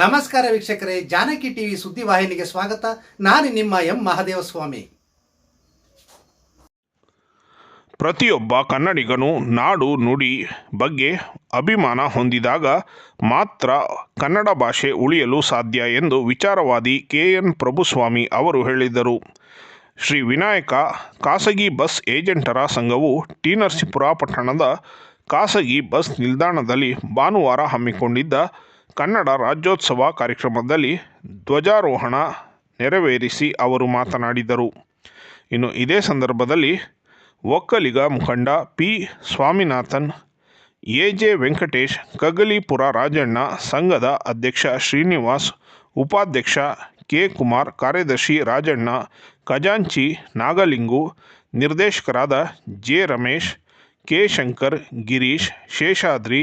ನಮಸ್ಕಾರ ವೀಕ್ಷಕರೇ, ಜಾನಕಿ ಟಿವಿ ಸುದ್ದಿವಾಹಿನಿಗೆ ಸ್ವಾಗತ. ನಾನು ನಿಮ್ಮ ಎಂ ಮಹದೇವಸ್ವಾಮಿ. ಪ್ರತಿಯೊಬ್ಬ ಕನ್ನಡಿಗನು ನಾಡು ನುಡಿ ಬಗ್ಗೆ ಅಭಿಮಾನ ಹೊಂದಿದಾಗ ಮಾತ್ರ ಕನ್ನಡ ಭಾಷೆ ಉಳಿಯಲು ಸಾಧ್ಯ ಎಂದು ವಿಚಾರವಾದಿ ಕೆ ಎನ್ ಪ್ರಭುಸ್ವಾಮಿ ಅವರು ಹೇಳಿದರು ಶ್ರೀ ವಿನಾಯಕ ಖಾಸಗಿ ಬಸ್ ಏಜೆಂಟರ ಸಂಘವು ಟಿ ನರಸೀಪುರ ಪಟ್ಟಣದ ಖಾಸಗಿ ಬಸ್ ನಿಲ್ದಾಣದಲ್ಲಿ ಭಾನುವಾರ ಹಮ್ಮಿಕೊಂಡಿದ್ದ ಕನ್ನಡ ರಾಜ್ಯೋತ್ಸವ ಕಾರ್ಯಕ್ರಮದಲ್ಲಿ ಧ್ವಜಾರೋಹಣ ನೆರವೇರಿಸಿ ಅವರು ಮಾತನಾಡಿದರು. ಇನ್ನು ಇದೇ ಸಂದರ್ಭದಲ್ಲಿ ಒಕ್ಕಲಿಗ ಮುಖಂಡ P. Swaminathan A J Venkatesh, Kagalipura Rajanna, ಸಂಘದ ಅಧ್ಯಕ್ಷ ಶ್ರೀನಿವಾಸ್, ಉಪಾಧ್ಯಕ್ಷ ಕೆ. ಕುಮಾರ್, ಕಾರ್ಯದರ್ಶಿ ರಾಜಣ್ಣ, ಖಜಾಂಚಿ ನಾಗಲಿಂಗು, ನಿರ್ದೇಶಕರಾದ ಜೆ. ರಮೇಶ್, ಕೆ. ಶಂಕರ್, ಗಿರೀಶ್, ಶೇಷಾದ್ರಿ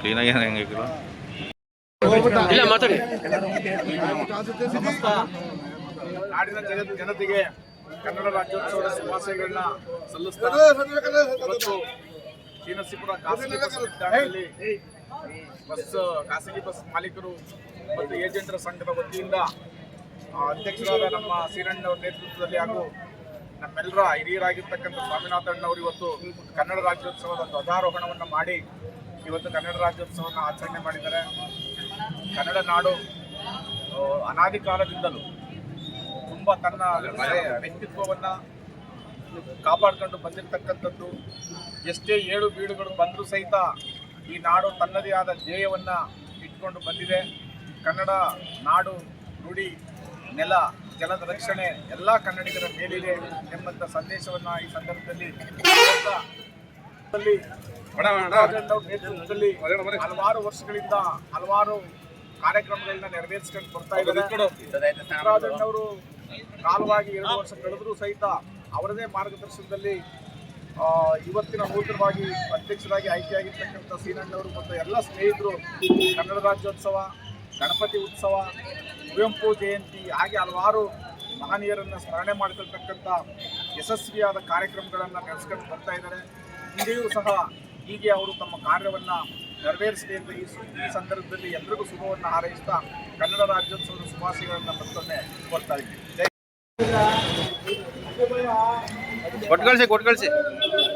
ಕ್ಲೀನಾಗಿ ಹೆಂಗೆ ಇಲ್ಲ ಮಾತಾಡಿ. ನಾಡಿನ ಜನ ಜನತೆಗೆ ಕನ್ನಡ ರಾಜ್ಯೋತ್ಸವದ ಶುಭಾಶಯಗಳನ್ನ ಸಲ್ಲಿಸ್ತಾರೆ ಇವತ್ತು ಖಾಸಗಿ ಬಸ್ ನಿಲ್ದಾಣದಲ್ಲಿ ಬಸ್ ಖಾಸಗಿ ಬಸ್ ಮಾಲೀಕರು ಮತ್ತು ಏಜೆಂಟರ ಸಂಘದ ವತಿಯಿಂದ ಅಧ್ಯಕ್ಷರಾದ ನಮ್ಮ ಸಿರಣ್ಣ ನೇತೃತ್ವದಲ್ಲಿ ಹಾಗೂ ನಮ್ಮೆಲ್ಲರ ಹಿರಿಯರಾಗಿರ್ತಕ್ಕಂಥ ಸ್ವಾಮಿನಾಥಣ್ಣವರು ಇವತ್ತು ಕನ್ನಡ ರಾಜ್ಯೋತ್ಸವದ ಧ್ವಜಾರೋಹಣವನ್ನು ಮಾಡಿ ಇವತ್ತು ಕನ್ನಡ ರಾಜ್ಯೋತ್ಸವವನ್ನು ಆಚರಣೆ ಮಾಡಿದ್ದಾರೆ. ಕನ್ನಡ ನಾಡು ಅನಾದಿ ಕಾಲದಿಂದಲೂ ತುಂಬ ತನ್ನ ವ್ಯಕ್ತಿತ್ವವನ್ನು ಕಾಪಾಡ್ಕೊಂಡು ಬಂದಿರತಕ್ಕಂಥದ್ದು. ಎಷ್ಟೇ ಏಳು ಬೀಳುಗಳು ಬಂದರೂ ಸಹಿತ ಈ ನಾಡು ತನ್ನದೇ ಆದ ಧ್ಯೇಯವನ್ನು ಇಟ್ಕೊಂಡು ಬಂದಿದೆ. ಕನ್ನಡ ನಾಡು ನುಡಿ ನೆಲ ಜಲದ ರಕ್ಷಣೆ ಎಲ್ಲ ಕನ್ನಡಿಗರ ಮೇಲಿದೆ ಎಂಬಂಥ ಸಂದೇಶವನ್ನು ಈ ಸಂದರ್ಭದಲ್ಲಿ ನೇತೃತ್ವದಲ್ಲಿ ಹಲವಾರು ವರ್ಷಗಳಿಂದ ಹಲವಾರು ಕಾರ್ಯಕ್ರಮಗಳನ್ನ ನೆರವೇರಿಸ್ಕೊಂಡು ಬರ್ತಾ ಇದ್ದಾರೆ. ರಾಜಣ್ಣವರು ಕಾಲವಾಗಿ ಎರಡು ವರ್ಷ ಕಳೆದರೂ ಸಹಿತ ಅವರದೇ ಮಾರ್ಗದರ್ಶನದಲ್ಲಿ ಇವತ್ತಿನ ನೂತನವಾಗಿ ಅಧ್ಯಕ್ಷರಾಗಿ ಆಯ್ಕೆಯಾಗಿರ್ತಕ್ಕಂಥ ಸೀನಣ್ಣವರು ಮತ್ತು ಎಲ್ಲ ಸ್ನೇಹಿತರು ಕನ್ನಡ ರಾಜ್ಯೋತ್ಸವ ಗಣಪತಿ ಉತ್ಸವ, ಕುವೆಂಪು ಜಯಂತಿ, ಹಾಗೆ ಹಲವಾರು ಮಹನೀಯರನ್ನು ಸ್ಮರಣೆ ಮಾಡಿಕೊಳ್ತಕ್ಕಂಥ ಯಶಸ್ವಿಯಾದ ಕಾರ್ಯಕ್ರಮಗಳನ್ನು ನಡೆಸ್ಕೊಂಡು ಬರ್ತಾ ಇದ್ದಾರೆ. ಹಿಂದೆಯೂ ಸಹ ಹೀಗೆ ಅವರು ತಮ್ಮ ಕಾರ್ಯವನ್ನು ನೆರವೇರಿಸಲಿ ಅಂತ ಈ ಈ ಸಂದರ್ಭದಲ್ಲಿ ಎಲ್ಲರಿಗೂ ಶುಭವನ್ನು ಹಾರೈಸ್ತಾ ಕನ್ನಡ ರಾಜ್ಯೋತ್ಸವದ ಶುಭಾಶಯಗಳನ್ನು ಮತ್ತೊಮ್ಮೆ ಕೊಡ್ತಾ ಇದ್ದೀವಿ. ಕೊಟ್ಟು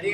ఏ